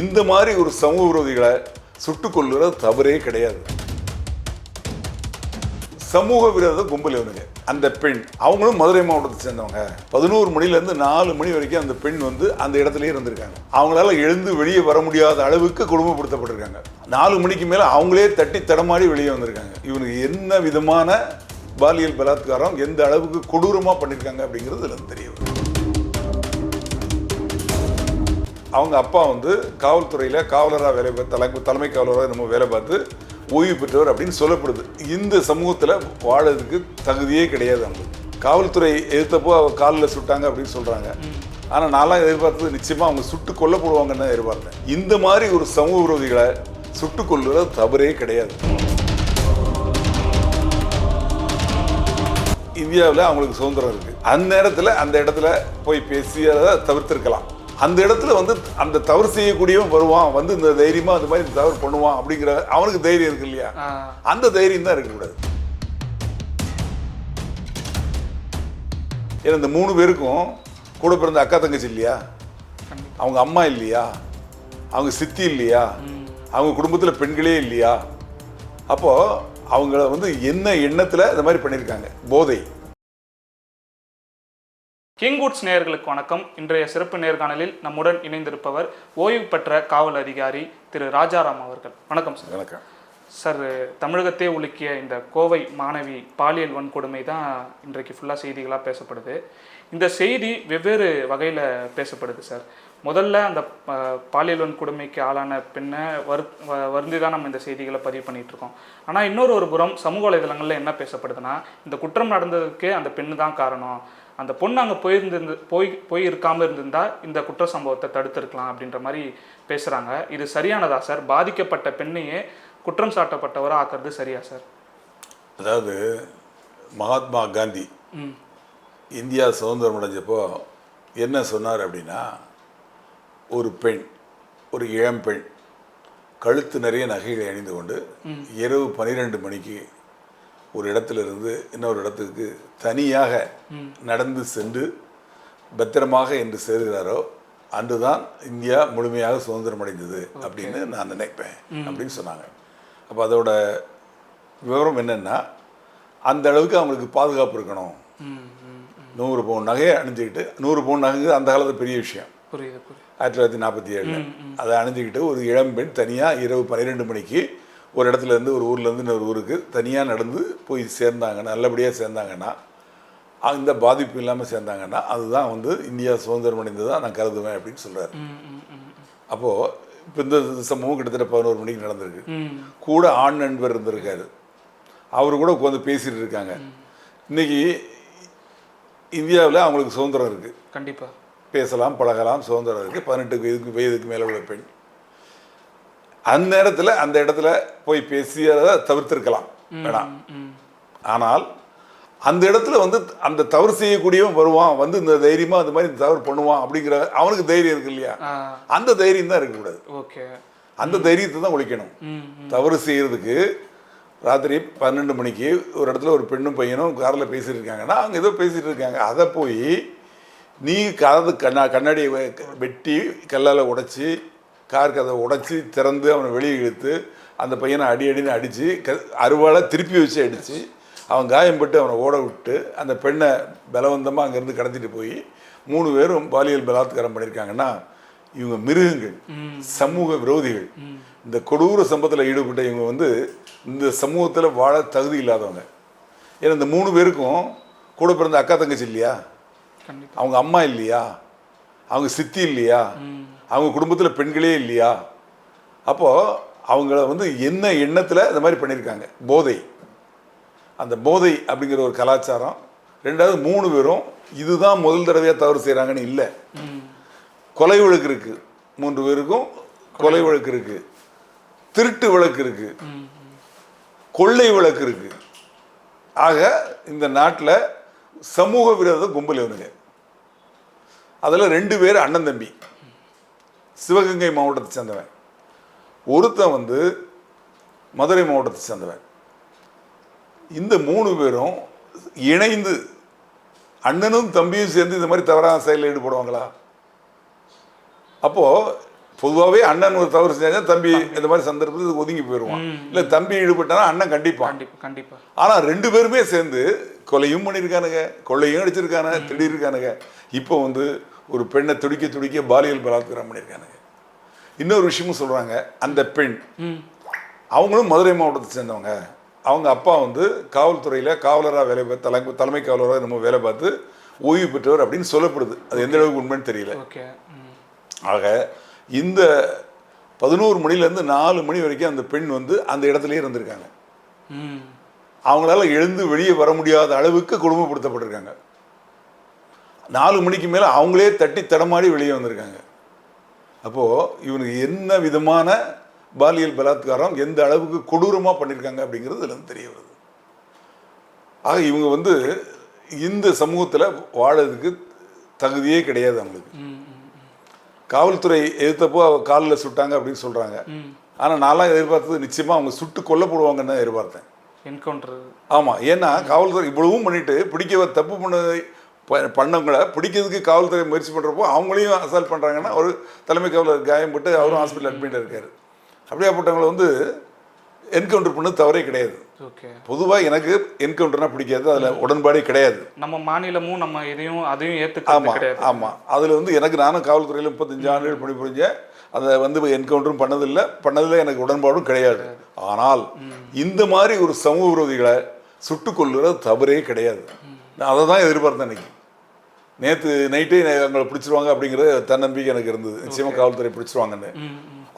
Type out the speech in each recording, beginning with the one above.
இந்த மாதிரி ஒரு சமூக விரோதிகளை சுட்டுக்கொள்ளுறது தவறே கிடையாது. சமூக விரோத கும்பல் இவனுங்க. அந்த பெண் அவங்களும் மதுரை மாவட்டத்தை சேர்ந்தவங்க. பதினோரு மணிலேருந்து நாலு மணி வரைக்கும் அந்த பெண் வந்து அந்த இடத்துலயே இருந்திருக்காங்க. அவங்களால எழுந்து வெளியே வர முடியாத அளவுக்கு குடும்பப்படுத்தப்பட்டிருக்காங்க. நாலு மணிக்கு மேலே அவங்களே தட்டி தடமாடி வெளியே வந்திருக்காங்க. இவனுக்கு என்ன விதமான பாலியல் பலாத்காரம் எந்த அளவுக்கு கொடூரமாக பண்ணியிருக்காங்க அப்படிங்கிறது இதுல தெரிய அவங்க அப்பா வந்து காவல்துறையில் காவலராக வேலை பார்த்து தலை தலைமை காவலராக நம்ம வேலை பார்த்து ஓய்வு பெற்றவர் அப்படின்னு சொல்லப்படுது. இந்த சமூகத்தில் வாழறதுக்கு தகுதியே கிடையாது அவங்க காவல்துறை எதிர்த்தப்போ அவங்க காலில் சுட்டாங்க அப்படின்னு சொல்கிறாங்க ஆனால் நான்லாம் எதிர்பார்த்தது நிச்சயமாக அவங்க சுட்டு கொல்லப்படுவாங்கன்னு தான் எதிர்பார்த்தேன். இந்த மாதிரி ஒரு சமூக விரோதிகளை சுட்டு கொள்வது தவறே கிடையாது. இந்தியாவில் அவங்களுக்கு சுதந்திரம் இருக்குது அந்த நேரத்தில் அந்த இடத்துல போய் பேசி அதை தவிர்த்திருக்கலாம். அந்த இடத்துல வந்து அந்த தவறு செய்யக்கூடியவன் வருவான் வந்து இந்த தைரியமா அந்த மாதிரி இந்த தவறு பண்ணுவான் அப்படிங்கிற அவனுக்கு தைரியம் இருக்கு இல்லையா? அந்த தைரியம் தான் இருக்கக்கூடாது. ஏன்னா இந்த மூணு பேருக்கும் கூட பிறந்த அக்கா தங்கச்சி இல்லையா. அவங்க அம்மா இல்லையா? அவங்க சித்தி இல்லையா? அவங்க குடும்பத்தில் பெண்களே இல்லையா? அப்போ அவங்கள வந்து என்ன எண்ணத்தில் இந்த மாதிரி பண்ணியிருக்காங்க போதை. கிங்வுட்ஸ் நேயர்களுக்கு வணக்கம். இன்றைய சிறப்பு நேர்காணலில் நம்முடன் இணைந்திருப்பவர் ஓய்வு பெற்ற காவல் அதிகாரி திரு ராஜாராம் அவர்கள். வணக்கம் சார். வணக்கம். சார் தமிழகத்தே உலுக்கிய இந்த கோவை மாணவி பாலியல் வன்கொடுமை தான் இன்றைக்கு ஃபுல்லாக செய்திகளாக பேசப்படுது. இந்த செய்தி வெவ்வேறு வகையில் பேசப்படுது சார். முதல்ல அந்த பாலியல் வன்கொடுமைக்கு ஆளான பெண்ணை வரு வ- வருந்தி தான் நம்ம இந்த செய்திகளை பதிவு பண்ணிட்டு இருக்கோம். ஆனால் இன்னொரு ஒரு புறம் சமூக வலைதளங்களில் என்ன பேசப்படுதுன்னா இந்த குற்றம் நடந்ததுக்கே அந்த பெண்ணு தான் காரணம். அந்த பொண்ணு அங்கே போயிருந்திருந்து போய் போய் இருக்காமல் இருந்திருந்தா இந்த குற்ற சம்பவத்தை தடுத்திருக்கலாம் அப்படின்ற மாதிரி பேசுகிறாங்க இது சரியானதா சார்? பாதிக்கப்பட்ட பெண்ணையே குற்றம் சாட்டப்பட்டவராக ஆக்குறது சரியா சார்? அதாவது மகாத்மா காந்தி இந்தியா சுதந்திரம் அடைஞ்சப்போ என்ன சொன்னார் அப்படின்னா ஒரு பெண் ஒரு இளம் பெண் கழுத்து நிறைய நகைகளை அணிந்து கொண்டு இரவு பன்னிரெண்டு மணிக்கு ஒரு இடத்துல இருந்து இன்னொரு இடத்துக்கு தனியாக நடந்து சென்று பத்திரமாக என்று சேருகிறாரோ அன்றுதான் இந்தியா முழுமையாக சுதந்திரம் அடைந்தது அப்படின்னு நான் நினைப்பேன் அப்படின்னு சொன்னாங்க. அப்போ அதோட விவரம் என்னன்னா அந்த அளவுக்கு அவங்களுக்கு பாதுகாப்பு இருக்கணும். நூறு பவுன் நகையை அணிஞ்சுக்கிட்டு நூறு பவுன் நகைங்கிறது அந்த காலத்து பெரிய விஷயம். ஆயிரத்தி தொள்ளாயிரத்தி நாற்பத்தி ஏழில். அதை அணிஞ்சுக்கிட்டு ஒரு இளம்பெண் தனியாக இரவு பன்னிரெண்டு மணிக்கு ஒரு இடத்துல இருந்து ஒரு ஊர்ல இருந்து இன்னொரு ஊருக்கு தனியாக நடந்து போய் சேர்ந்தாங்கன்னா நல்லபடியாக சேர்ந்தாங்கன்னா அந்த பாதிப்பு இல்லாமல் சேர்ந்தாங்கன்னா அதுதான் வந்து இந்தியா சுதந்திரம் அடைந்ததாக நான் கருதுவேன் அப்படின்னு சொல்கிறார் அப்போது இப்போ இந்த சம்பவம் கிட்டத்தட்ட பதினோரு மணிக்கு நடந்திருக்கு. கூட ஆண் நண்பர் இருந்திருக்காரு. அவர் கூட உட்காந்து பேசிட்டு இருக்காங்க. இன்னைக்கு இந்தியாவில் அவங்களுக்கு சுதந்திரம் இருக்குது கண்டிப்பா. பேசலாம் பழகலாம் சுதந்திரம் இருக்குது பதினெட்டு வயதுக்கு வயதுக்கு மேலே உள்ள பெண். அந்த நேரத்தில் அந்த இடத்துல போய் பேசி அதை தவிர்த்திருக்கலாம் வேணாம் ஆனால் அந்த இடத்துல வந்து அந்த தவறு செய்யக்கூடியவன் வருவான் வந்து இந்த தைரியமாக அந்த மாதிரி இந்த தவறு பண்ணுவான் அப்படிங்கிற அவனுக்கு தைரியம் இருக்கு இல்லையா? அந்த தைரியம் தான் இருக்கக்கூடாது. ஓகே. அந்த தைரியத்தை தான் ஒழிக்கணும். தவறு செய்யறதுக்கு ராத்திரி பன்னெண்டு மணிக்கு ஒரு இடத்துல ஒரு பெண்ணும் பையனும் காரில் பேசிட்டு இருக்காங்கன்னா அவங்க ஏதோ பேசிட்டு இருக்காங்க. அதை போய் நீ காது கண்ணா கண்ணாடியை வெட்டி கல்லால் உடைச்சி கார் கதை உடைச்சி திறந்து அவனை வெளியே இழுத்து அந்த பையனை அடி அடின்னு அடித்து க அருவாளை திருப்பி வச்சு அடித்து அவன் காயம்பட்டு அவனை ஓட விட்டு அந்த பெண்ணை பலவந்தமாக அங்கேருந்து கடத்திட்டு போய் மூணு பேரும் பாலியல் பலாத்காரம் பண்ணியிருக்காங்கன்னா இவங்க மிருகங்கள் சமூக விரோதிகள். இந்த கொடூர சம்பவத்தில் ஈடுபட்ட இவங்க வந்து இந்த சமூகத்தில் வாழ தகுதி இல்லாதவங்க. ஏன்னா இந்த மூணு பேருக்கும் கூட பிறந்த அக்கா தங்கச்சி இல்லையா? அவங்க அம்மா இல்லையா? அவங்க சித்தி இல்லையா? அவங்க குடும்பத்தில் பெண்களே இல்லையா? அப்போது அவங்கள வந்து என்ன எண்ணத்தில் இந்த மாதிரி பண்ணியிருக்காங்க போதை. அந்த போதை அப்படிங்கிற ஒரு கலாச்சாரம். ரெண்டாவது மூணு பேரும் இதுதான் முதல் தடவையாக தவறு செய்கிறாங்கன்னு இல்லை. கொலை வழக்கு இருக்கு. மூன்று பேருக்கும் கொலை வழக்கு இருக்கு. திருட்டு வழக்கு இருக்கு. கொள்ளை வழக்கு இருக்கு. ஆக இந்த நாட்டில் சமூக விரோத கும்பல் இவனுங்க. அதில் ரெண்டு பேர் அண்ணன் தம்பி. சிவகங்கை மாவட்டத்தை சேர்ந்தவன். ஒருத்தன் வந்து மதுரை மாவட்டத்தை சேர்ந்தவன். இந்த மூணு பேரும் இணைந்து அண்ணனும் தம்பியும் சேர்ந்து இந்த மாதிரி தவறான செயலில் ஈடுபடுவாங்களா? அப்போது பொதுவாகவே அண்ணன் ஒரு தவறு செஞ்சாங்க தம்பி இந்த மாதிரி சந்தர்ப்பத்துக்கு ஒதுங்கி போயிடுவான் இல்லை தம்பி ஈடுபட்டானா அண்ணன் கண்டிப்பான் கண்டிப்பா கண்டிப்பா. ஆனால் ரெண்டு பேருமே சேர்ந்து கொலையும் பண்ணியிருக்கானுங்க கொள்ளையும் அடிச்சிருக்கானுங்க திடீர்க்கானுங்க இப்போ வந்து ஒரு பெண்ணை துடிக்க துடிக்க பாலியல் பலாத்காரம் பண்ணியிருக்கானுங்க இன்னொரு விஷயமும் சொல்கிறாங்க அந்த பெண். அவங்களும் மதுரை மாவட்டத்தை சேர்ந்தவங்க. அவங்க அப்பா வந்து காவல்துறையில் காவலராக வேலை பார்த்து தலைமை தலைமை காவலராக நம்ம வேலை பார்த்து ஓய்வு பெற்றவர் அப்படின்னு சொல்லப்படுது. அது எந்த அளவுக்கு உண்மைன்னு தெரியல. ஆக இந்த பதினோரு மணிலேருந்து நாலு மணி வரைக்கும் அந்த பெண் வந்து அந்த இடத்துலயே இருந்திருக்காங்க. அவங்களால எழுந்து வெளியே வர முடியாத அளவுக்கு கொடுமைப்படுத்தப்பட்டிருக்காங்க. நாலு மணிக்கு மேலே அவங்களே தட்டி தடமாடி வெளியே வந்திருக்காங்க. அப்போது இவனுக்கு என்ன விதமான பாலியல் பலாத்காரம் எந்த அளவுக்கு கொடூரமாக பண்ணியிருக்காங்க அப்படிங்கிறது இதுல இருந்து தெரிய வருது. ஆக இவங்க வந்து இந்த சமூகத்தில் வாழறதுக்கு தகுதியே கிடையாது அவங்களுக்கு. காவல்துறை எதிர்த்தப்போ காலில் சுட்டாங்க அப்படின்னு சொல்கிறாங்க ஆனால் நான்லாம் எதிர்பார்த்தது நிச்சயமாக அவங்க சுட்டு கொல்லப்படுவாங்கன்னு தான் எதிர்பார்த்தேன். என்கவுண்டர் ஆமாம் ஏன்னா காவல்துறை இவ்வளவும் பண்ணிட்டு பிடிக்க தப்பு பண்ண ப- பண்ணவங்கள பிடிக்கிறதுக்கு காவல்துறை முயற்சி பண்ணுறப்போ அவங்களையும் அசால்ட் பண்ணுறாங்கன்னா ஒரு தலைமை காவலர் காயம்பட்டு அவரும் ஹாஸ்பிட்டல் அட்மிட் இருக்காரு. அப்படியாப்பட்டவங்களை வந்து என்கவுண்டர் பண்ணது தவறே கிடையாது. ஓகே. பொதுவாக எனக்கு என்கவுண்டர்னா பிடிக்காது. அதில் உடன்பாடே கிடையாது. நம்ம மாநிலமும் நம்ம இதையும் அதையும் ஏத்துக்கிறது ஆமாம் ஆமாம் அதில் வந்து எனக்கு நானும் காவல்துறையில் முப்பத்தஞ்சு ஆண்டுகள் பணிபுரிஞ்சேன் அதை வந்து என்கவுண்டரும் பண்ணதில்லை. பண்ணதில் எனக்கு உடன்பாடும் கிடையாது. ஆனால் இந்த மாதிரி ஒரு சமூக விரோதிகளை சுட்டுக் கொல்லுறது தவறே கிடையாது. நான் அதை தான் எதிர்பார்த்தேன் இன்னைக்கு. நேற்று நைட்டே அவங்களை பிடிச்சிருவாங்க அப்படிங்கிற தன்னம்பிக்கை எனக்கு இருந்தது. நிச்சயமாக காவல்துறை பிடிச்சிருவாங்கன்னு.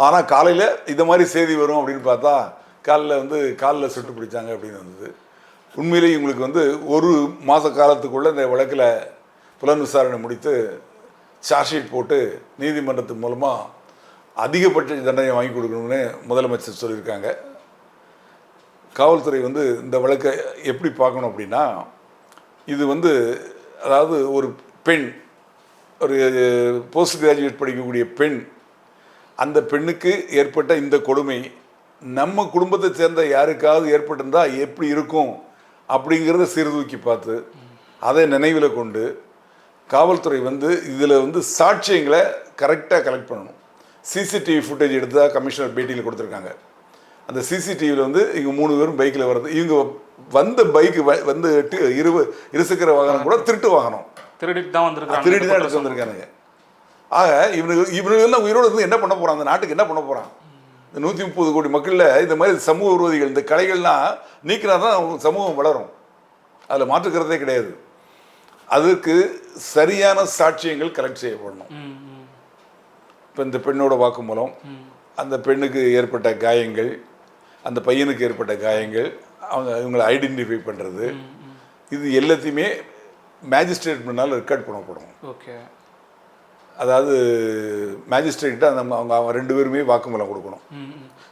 ஆனால் காலையில் இந்த மாதிரி செய்தி வரும் அப்படின்னு பார்த்தா காலில் வந்து காலில் சுட்டு பிடிச்சாங்க அப்படின்னு வந்தது உண்மையிலேயே இவங்களுக்கு வந்து ஒரு மாத காலத்துக்குள்ள இந்த வழக்கில் புலன் விசாரணை முடித்து சார்ஜ் ஷீட் போட்டு நீதிமன்றத்து மூலமாக அதிகபட்ச தண்டனை வாங்கி கொடுக்கணும்னு முதலமைச்சர் சொல்லியிருக்காங்க. காவல்துறை வந்து இந்த வழக்கை எப்படி பார்க்கணும் அப்படின்னா இது வந்து அதாவது ஒரு பெண் ஒரு போஸ்ட் கிராஜுவேட் படிக்கக்கூடிய பெண் அந்த பெண்ணுக்கு ஏற்பட்ட இந்த கொடுமை நம்ம குடும்பத்தை சேர்ந்த யாருக்காவது ஏற்பட்டிருந்தால் எப்படி இருக்கும் அப்படிங்கிறத சீர்தூக்கி பார்த்து அதை நினைவில் கொண்டு காவல்துறை வந்து இதில் வந்து சாட்சியங்களை கரெக்டாக கலெக்ட் பண்ணணும். சிசிடிவி ஃபுட்டேஜ் எடுத்து தான் கமிஷனர் பேட்டியில் கொடுத்துருக்காங்க. அந்த சிசிடிவியில் வந்து இவங்க மூணு பேரும் பைக்கில் வருது இவங்க வந்த பைக்கு வந்து இரு இருசக்கர வாகனம் கூட திருட்டு வாகனம். திருடிட்டு தான் வந்திருக்காங்க திருடி தான் எடுத்து வந்திருக்கானுங்க. ஆக இவனுக்கு இவனுங்கெல்லாம் உயிரோடு இருந்து என்ன பண்ண போறான்? அந்த நாட்டுக்கு என்ன பண்ண போறான்? இந்த நூற்றி முப்பது கோடி மக்களில் இந்த மாதிரி சமூக விரோதிகள் இந்த கலைகள்லாம் நீக்கினா தான் சமூகம் வளரும். அதில் மாற்றுக்கிறதே கிடையாது. அதுக்கு சரியான சாட்சியங்கள் கலெக்ட் செய்யப்படணும். இப்போ இந்த பெண்ணோட வாக்குமூலம் அந்த பெண்ணுக்கு ஏற்பட்ட காயங்கள் அந்த பையனுக்கு ஏற்பட்ட காயங்கள் அவங்க இவங்களை ஐடென்டிஃபை பண்ணுறது இது எல்லாத்தையுமே மேஜிஸ்ட்ரேட் முன்னால் ரெக்கார்ட் பண்ணப்படும். ஓகே. அதாவது மேஜிஸ்ட்ரேட்டு அந்த அவங்க அவங்க ரெண்டு பேருமே வாக்குமூலம் கொடுக்கணும்.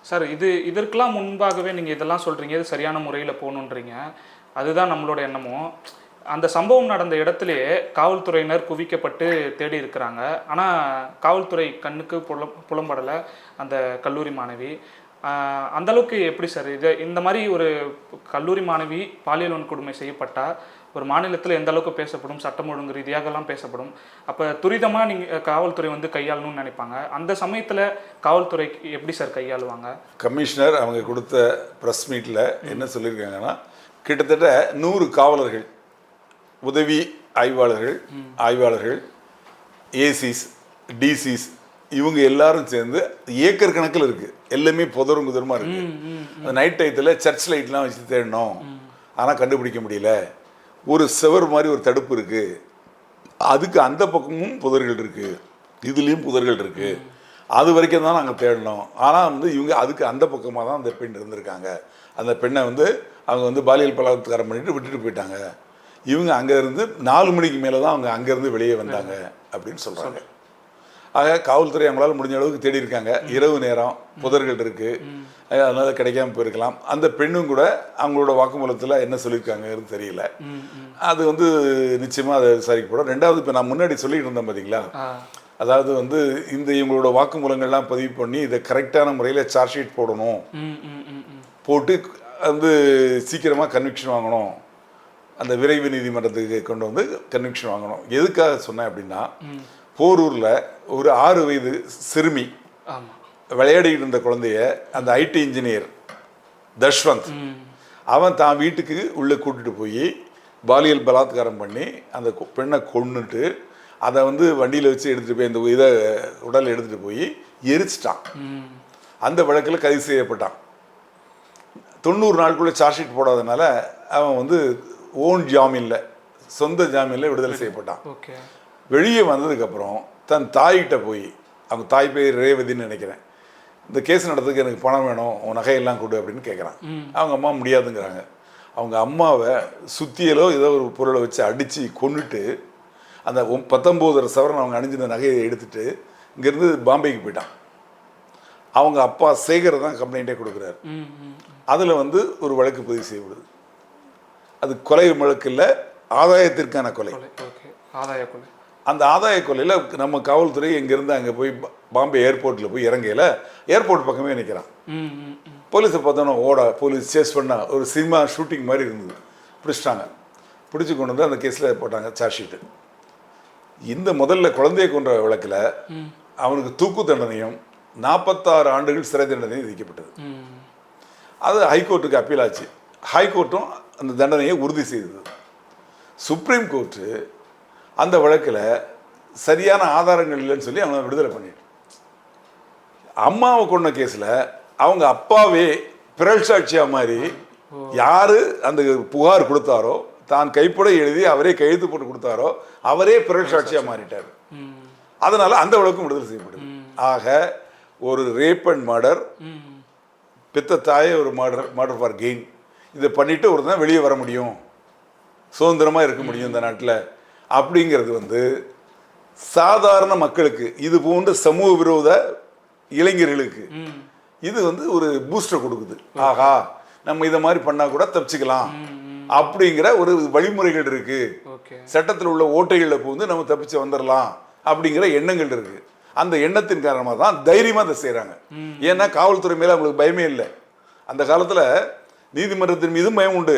சார் இது இதற்கெல்லாம் முன்பாகவே நீங்கள் இதெல்லாம் சொல்கிறீங்க இது சரியான முறையில் போகணுன்றீங்க. அதுதான் நம்மளோட எண்ணமும் அந்த சம்பவம் நடந்த இடத்துலயே காவல்துறையினர் குவிக்கப்பட்டு தேடி இருக்கிறாங்க. ஆனால் காவல்துறை கண்ணுக்கு புலம் புலம்படலை அந்த கல்லூரி மாணவி. ஆஹ், அந்த அளவுக்கு எப்படி சார் இது? இந்த மாதிரி ஒரு கல்லூரி மாணவி பாலியல் வன்கொடுமை செய்யப்பட்டா ஒரு மாநிலத்தில் எந்த அளவுக்கு பேசப்படும் சட்டம் ஒழுங்கு ரீதியாகலாம் பேசப்படும். அப்போ துரிதமாக நீங்கள் காவல்துறை வந்து கையாளணும்னு நினைப்பாங்க. அந்த சமயத்தில் காவல்துறை எப்படி சார் கையாளுவாங்க? கமிஷனர் அவங்க கொடுத்த ப்ரெஸ் மீட்டில் என்ன சொல்லியிருக்காங்கன்னா கிட்டத்தட்ட நூறு காவலர்கள் உதவி ஆய்வாளர்கள் ஆய்வாளர்கள் ஏசிஸ் டிசிஸ் இவங்க எல்லாரும் சேர்ந்து ஏக்கர் கணக்கில் இருக்குது எல்லாமே புதரும் குதருமா இருக்கு. அந்த நைட் டயத்தில் சர்ச் லைட்லாம் வச்சு தேடணும். ஆனால் கண்டுபிடிக்க முடியல. ஒரு செவர் மாதிரி ஒரு தடுப்பு இருக்குது அதுக்கு அந்த பக்கமும் புதர்கள் இருக்கு. இதுலேயும் புதர்கள் இருக்கு. அது வரைக்கும் தான் நாங்கள் தேடினோம் ஆனால் வந்து இவங்க அதுக்கு அந்த பக்கமாக தான் அந்த பெண் இருந்திருக்காங்க. அந்த பெண்ணை வந்து அவங்க வந்து பாலியல் பலாத்காரம் பண்ணிட்டு விட்டுட்டு போயிட்டாங்க. இவங்க அங்கே இருந்து நாலு மணிக்கு மேலே தான் அவங்க அங்கேருந்து வெளியே வந்தாங்க. அப்படின்னு சொல்கிறாங்க ஆக காவல்துறை அவங்களால முடிஞ்ச அளவுக்கு தேடி இருக்காங்க. இரவு நேரம் புதர்கள் இருக்கு. அதனால கிடைக்காம போயிருக்கலாம். அந்த பெண்ணும் கூட அவங்களோட வாக்குமூலத்தில் என்ன சொல்லியிருக்காங்கிறது தெரியல. அது வந்து நிச்சயமாக அதை விசாரிக்கப்படும் ரெண்டாவது இப்போ நான் முன்னாடி சொல்லிட்டு இருந்தேன் பார்த்தீங்களா அதாவது வந்து இந்த இவங்களோட வாக்குமூலங்கள்லாம் பதிவு பண்ணி இதை கரெக்டான முறையில் சார்ஜ் ஷீட் போடணும். போட்டு வந்து சீக்கிரமாக கன்விக்ஷன் வாங்கணும். அந்த விரைவு நீதிமன்றத்துக்கு கொண்டு வந்து கன்விக்ஷன் வாங்கணும். எதுக்காக சொன்னேன் அப்படின்னா போரூரில் ஒரு ஆறு வயது சிறுமி ஆமாம் விளையாடிக்கிட்டு இருந்த குழந்தைய அந்த ஐடி இன்ஜினியர் தஷ்வந்த் அவன் தான் வீட்டுக்கு உள்ளே கூட்டிட்டு போய் பாலியல் பலாத்காரம் பண்ணி அந்த பெண்ணை கொன்னுட்டு அதை வந்து வண்டியில் வச்சு எடுத்துகிட்டு போய் இந்த இதை உடல் எடுத்துகிட்டு போய் எரிச்சிட்டான். அந்த வழக்கில் கைது செய்யப்பட்டான். தொண்ணூறு நாளுக்குள்ளே சார்ஜ் ஷீட் போடாதனால அவன் வந்து ஓன் ஜாமீனில் சொந்த ஜாமீனில் விடுதலை செய்யப்பட்டான். ஓகே. வெளியே வந்ததுக்கப்புறம் தன் தாய்கிட்ட போய் அவங்க தாய் பேர் ரேவதின்னு நினைக்கிறேன். இந்த கேஸ் நடத்துக்கு எனக்கு பணம் வேணும் உன் நகையெல்லாம் கொடு அப்படின்னு கேட்குறான் அவங்க அம்மா முடியாதுங்கிறாங்க. அவங்க அம்மாவை சுத்தியலோ ஏதோ ஒரு பொருளை வச்சு அடித்து கொன்னுட்டு அந்த பத்தொம்போதரை சவரன் அவங்க அணிஞ்சிருந்த நகையை எடுத்துட்டு இங்கேருந்து பாம்பேக்கு போயிட்டான். அவங்க அப்பா சேகர் தான் கம்ப்ளைண்ட்டே கொடுக்குறாரு. அதில் வந்து ஒரு வழக்கு பதிவு செய்யப்படுது. அது கொலை வழக்கு இல்லை ஆதாயத்திற்கான கொலை. ஆதாய கொலை. அந்த ஆதாய கொலையில் நம்ம காவல்துறை இங்கேருந்து அங்கே போய் பாம்பே ஏர்போர்ட்டில் போய் இறங்கையில் ஏர்போர்ட் பக்கமே நிற்கிறான் போலீஸை பார்த்தோன்னா ஓட போலீஸ் சேஸ் பண்ணா ஒரு சினிமா ஷூட்டிங் மாதிரி இருந்தது. பிடிச்சிட்டாங்க. பிடிச்சி கொண்டு வந்து அந்த கேஸில் போட்டாங்க சார்ஜ் ஷீட்டு இந்த முதல்ல குழந்தையை கொன்ற வழக்கில் அவனுக்கு தூக்கு தண்டனையும் நாற்பத்தாறு ஆண்டுகள் சிறை தண்டனையும் விதிக்கப்பட்டது. அது ஹைகோர்ட்டுக்கு அப்பீல் ஆச்சு ஹைகோர்ட்டும் அந்த தண்டனையை உறுதி செய்தது. சுப்ரீம் கோர்ட்டு அந்த வழக்கில் சரியான ஆதாரங்கள் இல்லைன்னு சொல்லி அவனை விடுதலை பண்ணிட்டு அம்மாவை கொண்ட கேஸில் அவங்க அப்பாவே பிறல் சாட்சியாக மாதிரி யார் அந்த புகார் கொடுத்தாரோ தான் கைப்பட எழுதி அவரே கையெழுத்து போட்டு கொடுத்தாரோ அவரே பிறல் சாட்சியாக மாறிட்டார். அதனால் அந்த வழக்கும் விடுதலை செய்யப்படுது ஆக ஒரு ரேப் அண்ட் மர்டர் பித்த தாயே ஒரு மர்டர் மர்டர் ஃபார் கெயின் இதை பண்ணிவிட்டு ஒரு தான் வெளியே வர முடியும். சுதந்திரமாக இருக்க முடியும் இந்த நாட்டில். அப்படிங்கிறது வந்து சாதாரண மக்களுக்கு இது போன்ற சமூக விரோத இளைஞர்களுக்கு இது வந்து ஒரு பூஸ்டர் கொடுக்குது. ஆஹா நம்ம இதை மாதிரி பண்ணா கூட தப்பிச்சுக்கலாம். அப்படிங்கிற ஒரு வழிமுறைகள் இருக்கு. சட்டத்தில் உள்ள ஓட்டைகளில் புகுந்து நம்ம தப்பிச்சு வந்துடலாம் அப்படிங்கிற எண்ணங்கள் இருக்கு. அந்த எண்ணத்தின் காரணமாக தான் தைரியமாக அதை செய்கிறாங்க ஏன்னா காவல்துறை மேலே அவங்களுக்கு பயமே இல்லை. அந்த காலத்தில் நீதிமன்றத்தின் மீதும் பயம் உண்டு.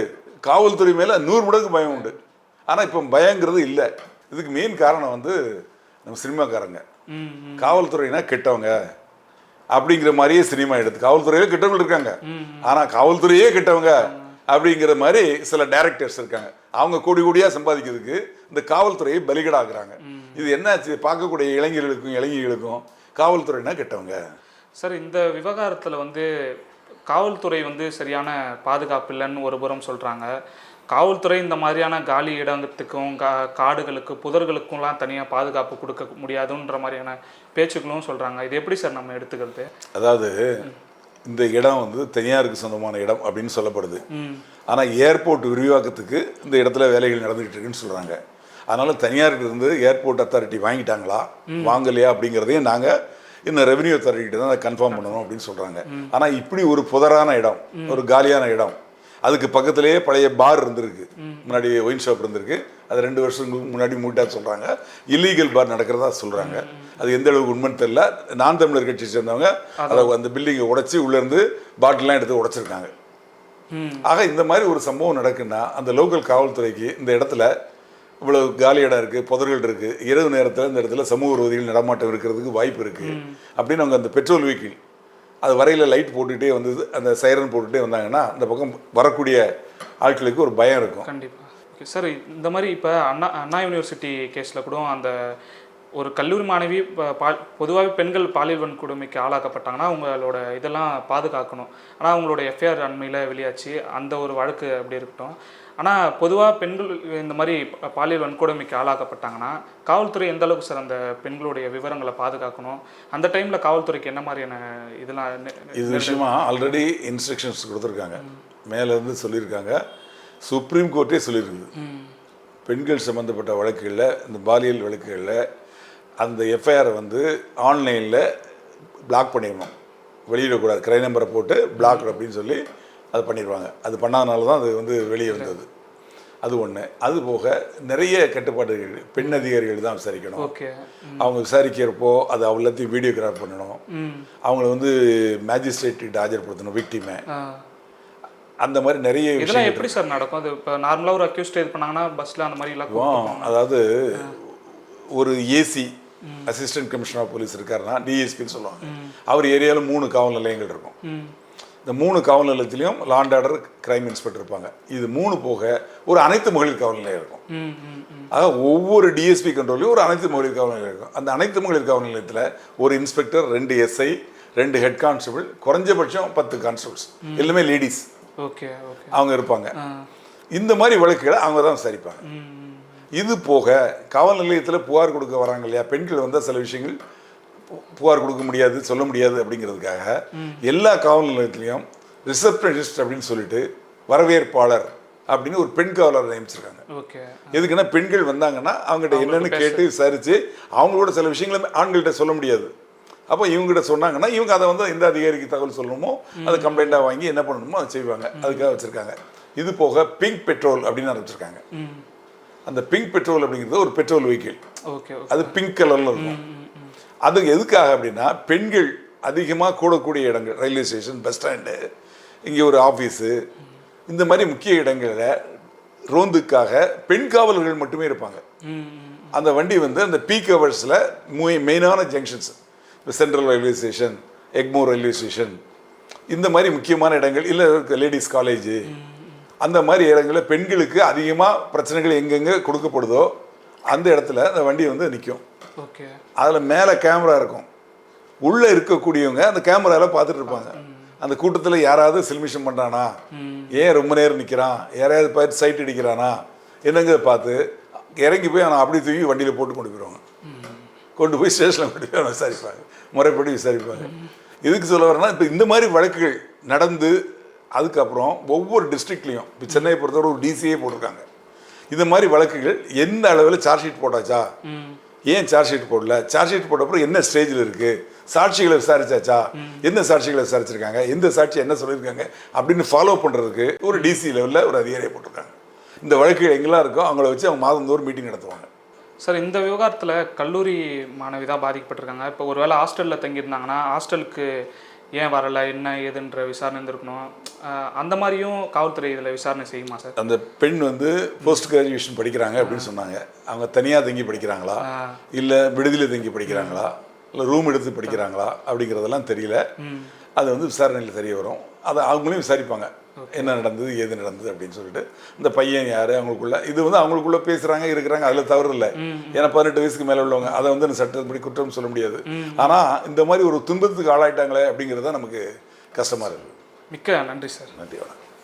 காவல்துறை மேலே நூறு மடங்கு பயம் உண்டு. ஆனால் இப்போ பயங்கிறது இல்லை. இதுக்கு மெயின் காரணம் வந்து நம்ம சினிமாக்காரங்க. காவல்துறைனா கெட்டவங்க. அப்படிங்கிற மாதிரியே சினிமா எடுத்து காவல்துறையில கெட்டவங்க இருக்காங்க. ஆனா காவல்துறையே கெட்டவங்க அப்படிங்கிற மாதிரி சில டைரக்டர்ஸ் இருக்காங்க. அவங்க கோடி கோடியா சம்பாதிக்கிறதுக்கு இந்த காவல்துறையை பலிகடாக்குறாங்க. இது என்னாச்சு? பார்க்கக்கூடிய இளைஞர்களுக்கும் இளைஞர்களுக்கும் காவல்துறைனா கெட்டவங்க. சார் இந்த விவகாரத்தில் வந்து காவல்துறை வந்து சரியான பாதுகாப்பு இல்லைன்னு ஒரு புறம் சொல்கிறாங்க காவல்துறை இந்த மாதிரியான காலி இடத்துக்கும் கா காடுகளுக்கு புதர்களுக்கும்லாம் தனியாக பாதுகாப்பு கொடுக்க முடியாதுன்ற மாதிரியான பேச்சுக்களும் சொல்கிறாங்க இது எப்படி சார் நம்ம எடுத்துக்கிறது? அதாவது இந்த இடம் வந்து தனியாருக்கு சொந்தமான இடம் அப்படின்னு சொல்லப்படுது. ம். ஆனா ஏர்போர்ட் விரிவாக்கத்துக்கு இந்த இடத்துல வேலைகள் நடந்துகிட்டு இருக்குன்னு சொல்றாங்க. அதனால தனியாருக்கு இருந்து ஏர்போர்ட் அத்தாரிட்டி வாங்கிட்டாங்களா? வாங்கலையா அப்படிங்கிறதையும் நாங்க இன்னும் ரெவன்யூ அத்தாரிட்டி தான் அதை கன்ஃபார்ம் பண்ணணும் அப்படின்னு சொல்றாங்க. ஆனா இப்படி ஒரு புதரான இடம் ஒரு காலியான இடம் அதுக்கு பக்கத்திலேயே பழைய பார் இருந்திருக்கு. முன்னாடி ஒயின் ஷாப் இருந்திருக்கு. அது ரெண்டு வருஷங்களுக்கு முன்னாடி மூட்டா சொல்றாங்க. இல்லீகல் பார் நடக்கிறதா சொல்றாங்க. அது எந்த அளவுக்கு உண்மைன்னு தெரியல. நான் தமிழர் கட்சியை சேர்ந்தவங்க அதை அந்த பில்டிங்கை உடைச்சி உள்ள இருந்து பாட்டிலாம் எடுத்து உடைச்சிருக்காங்க. ஆக இந்த மாதிரி ஒரு சம்பவம் நடக்குன்னா அந்த லோக்கல் காவல்துறைக்கு இந்த இடத்துல இவ்வளவு காலி இடம் இருக்கு புதர்கள் இருக்கு. இரவு நேரத்தில் இந்த இடத்துல சமூக விரோதிகள் நடமாட்டம் இருக்கிறதுக்கு வாய்ப்பு இருக்கு. அப்படின்னு அவங்க அந்த பெட்ரோல் வெஹிக்கிள் அது வரையில் லைட் போட்டுகிட்டே வந்தது. அந்த சைரன் போட்டுகிட்டே வந்தாங்கன்னா அந்த பக்கம் வரக்கூடிய ஆட்களுக்கு ஒரு பயம் இருக்கும். கண்டிப்பாக ஓகே சார் இந்த மாதிரி இப்போ அண்ணா அண்ணா யூனிவர்சிட்டி கேஸில் கூட அந்த ஒரு கல்லூரி மாணவி பொதுவாகவே பெண்கள் பாலியல் வன்கொடுமைக்கு ஆளாக்கப்பட்டாங்கன்னா அவங்களோட இதெல்லாம் பாதுகாக்கணும். ஆனால் அவங்களோட எஃப்ஐஆர் அண்மையில் வெளியாச்சு. அந்த ஒரு வழக்கு அப்படி இருக்கட்டும். ஆனால் பொதுவாக பெண்கள் இந்த மாதிரி பாலியல் வன்கொடுமைக்கு ஆளாக்கப்பட்டாங்கன்னா காவல்துறை எந்த அளவுக்கு சார் அந்த பெண்களுடைய விவரங்களை பாதுகாக்கணும்? அந்த டைமில் காவல்துறைக்கு என்ன மாதிரியான இதெல்லாம் இது விஷயமா ஆல்ரெடி இன்ஸ்ட்ரக்ஷன்ஸ் கொடுத்துருக்காங்க. மேலேருந்து சொல்லியிருக்காங்க. சுப்ரீம் கோர்ட்டே சொல்லியிருக்குது. பெண்கள் சம்மந்தப்பட்ட வழக்குகளில் இந்த பாலியல் வழக்குகளில் அந்த எஃப்ஐஆரை வந்து ஆன்லைனில் பிளாக் பண்ணிடணும். வெளியிடக்கூடாது. கிரை நம்பரை போட்டு பிளாக் அப்படின்னு சொல்லி அது பண்ணிடுவாங்க அது பண்ணாதனால தான் அது வந்து வெளியே வந்தது. அது ஒன்று அது போக நிறைய கட்டுப்பாடுகள் பெண் அதிகாரிகள் தான் விசாரிக்கணும். அவங்க விசாரிக்கிறப்போ அது எல்லாத்தையும் வீடியோகிராஃப் பண்ணணும். அவங்கள வந்து மேஜிஸ்ட்ரேட் கிட்ட ஆஜர்படுத்தணும் விக்டிமை அந்த மாதிரி நிறைய இதெல்லாம் எப்படி சார் நடக்கும்? அது இப்போ நார்மலாக ஒரு அக்யூஸ்ட் இது பண்ணாங்கன்னா பஸ்ஸில் அந்த மாதிரி எல்லாம் இருக்கும். அதாவது ஒரு AC assistant commissioner of police இருக்காருன்னா டிஎஸ்பின்னு சொல்லுவாங்க. அவர் ஏரியாவில் மூணு காவல் நிலையங்கள் இருக்கும். இந்த மூணு காவல் நிலையத்திலையும் law and order crime inspector இருப்பாங்க. இது மூணு போக ஒரு அனைத்து மகளிர் காவல் நிலையம் இருக்கும். ஆக ஒவ்வொரு டிஎஸ்பி கண்ட்ரோலையும் ஒரு அனைத்து மகளிர் காவல் நிலையம் இருக்கும். அந்த அனைத்து மகளிர் காவல் நிலையத்தில் ஒரு இன்ஸ்பெக்டர் ரெண்டு எஸ்ஐ ரெண்டு ஹெட் கான்ஸ்டபிள் குறைஞ்சபட்சம் பத்து கான்ஸ்டபிள்ஸ் எல்லாமே லேடிஸ் ஓகே அவங்க இருப்பாங்க. இந்த மாதிரி வழக்குகளை அவங்க தான் ம் இது போக காவல் நிலையத்தில் புகார் கொடுக்க வராங்க இல்லையா? பெண்கள் வந்தால் சில விஷயங்கள் புகார் கொடுக்க முடியாது சொல்ல முடியாது அப்படிங்கிறதுக்காக எல்லா காவல் நிலையத்திலையும் ரிசப்ஷனிஸ்ட் அப்படின்னு சொல்லிட்டு வரவேற்பாளர் அப்படின்னு ஒரு பெண் காவலர் நியமிச்சிருக்காங்க. எதுக்குன்னா பெண்கள் வந்தாங்கன்னா அவங்ககிட்ட என்னன்னு கேட்டு விசாரிச்சு அவங்களோட சில விஷயங்களை ஆண்கள்கிட்ட சொல்ல முடியாது. அப்போ இவங்ககிட்ட சொன்னாங்கன்னா இவங்க அதை வந்து எந்த அதிகாரிக்கு தகவல் சொல்லணுமோ அதை கம்ப்ளைண்ட்டாக வாங்கி என்ன பண்ணணுமோ அதை செய்வாங்க. அதுக்காக வச்சுருக்காங்க. இது போக பிங்க் பெட்ரோல் அப்படின்னு ஆரம்பிச்சிருக்காங்க. அந்த பிங்க் பெட்ரோல் அப்படிங்கிறது ஒரு பெட்ரோல் வெஹிக்கிள் அது பிங்க் கலரில் இருக்கும். அது எதுக்காக அப்படின்னா பெண்கள் அதிகமாக கூடக்கூடிய இடங்கள் ரயில்வே ஸ்டேஷன் பஸ் ஸ்டாண்டு இங்கே ஒரு ஆஃபீஸு இந்த மாதிரி முக்கிய இடங்களில் ரோந்துக்காக பெண் காவலர்கள் மட்டுமே இருப்பாங்க. அந்த வண்டி வந்து அந்த பீக் ஹவர்ஸில் மெயினான ஜங்ஷன்ஸ் இப்போ central railway station Egmore railway station இந்த மாதிரி முக்கியமான இடங்கள் இல்லை லேடிஸ் காலேஜு அந்த மாதிரி இடங்களில் பெண்களுக்கு அதிகமாக பிரச்சனைகள் எங்கெங்கே கொடுக்கப்படுதோ அந்த இடத்துல அந்த வண்டி வந்து நிற்கும் ஓகே அதில் மேலே கேமரா இருக்கும். உள்ளே இருக்கக்கூடியவங்க அந்த கேமராவில் பார்த்துட்டு இருப்பாங்க. அந்த கூட்டத்தில் யாராவது சில்மிஷம் பண்ணுறானா ஏன் ரொம்ப நேரம் நிற்கிறான் யாரையாவது பார்த்து சைட் அடிக்கிறானா? என்னங்க பார்த்து இறங்கி போய் அவனை அப்படி தூக்கி வண்டியில் போட்டு கொண்டு போயிடுவாங்க. கொண்டு போய் ஸ்டேஷனில் கொண்டு போய் விசாரிப்பாங்க. முறைப்படி விசாரிப்பாங்க. இதுக்கு சொல்ல வரேன்னா இப்போ இந்த மாதிரி வழக்குகள் நடந்து அதுக்கப்புறம் ஒவ்வொரு டிஸ்ட்ரிக்ட்லேயும் இப்போ சென்னையை பொறுத்தவரை ஒரு டிசியே போட்டிருக்காங்க. இந்த மாதிரி வழக்குகள் எந்த அளவில் சார்ஜ் ஷீட் போட்டாச்சா? ஏன் சார்ஜ் ஷீட் போடல? சார்ஜ் ஷீட் போட்டப்புறம் என்ன ஸ்டேஜில் இருக்கு? சாட்சிகளை விசாரிச்சாச்சா? எந்த சாட்சிகளை விசாரிச்சிருக்காங்க? எந்த சாட்சி என்ன சொல்லியிருக்காங்க? அப்படின்னு ஃபாலோ பண்ணுறதுக்கு ஒரு டிசி லெவலில் ஒரு அதிகாரியை போட்டிருக்காங்க. இந்த வழக்குகள் எங்கெல்லாம் இருக்கோ அவங்கள வச்சு அவங்க மாதந்தோறும் மீட்டிங் நடத்துவாங்க. சார் இந்த விவகாரத்தில் கல்லூரி மாணவி தான் பாதிக்கப்பட்டிருக்காங்க. இப்போ ஒருவேளை ஹாஸ்டலில் தங்கியிருந்தாங்கன்னா ஹாஸ்டலுக்கு ஏன் வரல? என்ன ஏதுன்ற விசாரணை இருந்திருக்கணும். அந்த மாதிரியும் காவல்துறை இதில் விசாரணை செய்யுமா சார்? அந்த பெண் வந்து போஸ்ட் கிராஜுவேஷன் படிக்கிறாங்க அப்படின்னு சொன்னாங்க. அவங்க தனியாக தங்கி படிக்கிறாங்களா? இல்லை விடுதியில் தங்கி படிக்கிறாங்களா? இல்லை ரூம் எடுத்து படிக்கிறாங்களா? அப்படிங்கிறதெல்லாம் தெரியல. அது வந்து விசாரணையில் தெரிய வரும். அதை அவங்களையும் விசாரிப்பாங்க. என்ன நடந்தது ஏது நடந்தது அப்படின்னு சொல்லிட்டு. இந்த பையன் யார் அவங்களுக்குள்ள இது வந்து அவங்களுக்குள்ள பேசுகிறாங்க இருக்கிறாங்க அதில் தவறு இல்லை. ஏன்னா பதினெட்டு வயசுக்கு மேலே உள்ளவங்க அதை வந்து சட்டப்படி குற்றம் சொல்ல முடியாது. ஆனால் இந்த மாதிரி ஒரு துன்பத்துக்கு ஆளாயிட்டாங்களே அப்படிங்கிறது தான் நமக்கு கஷ்டமாக இருக்குது மிக்க நன்றி சார். நன்றி வணக்கம்.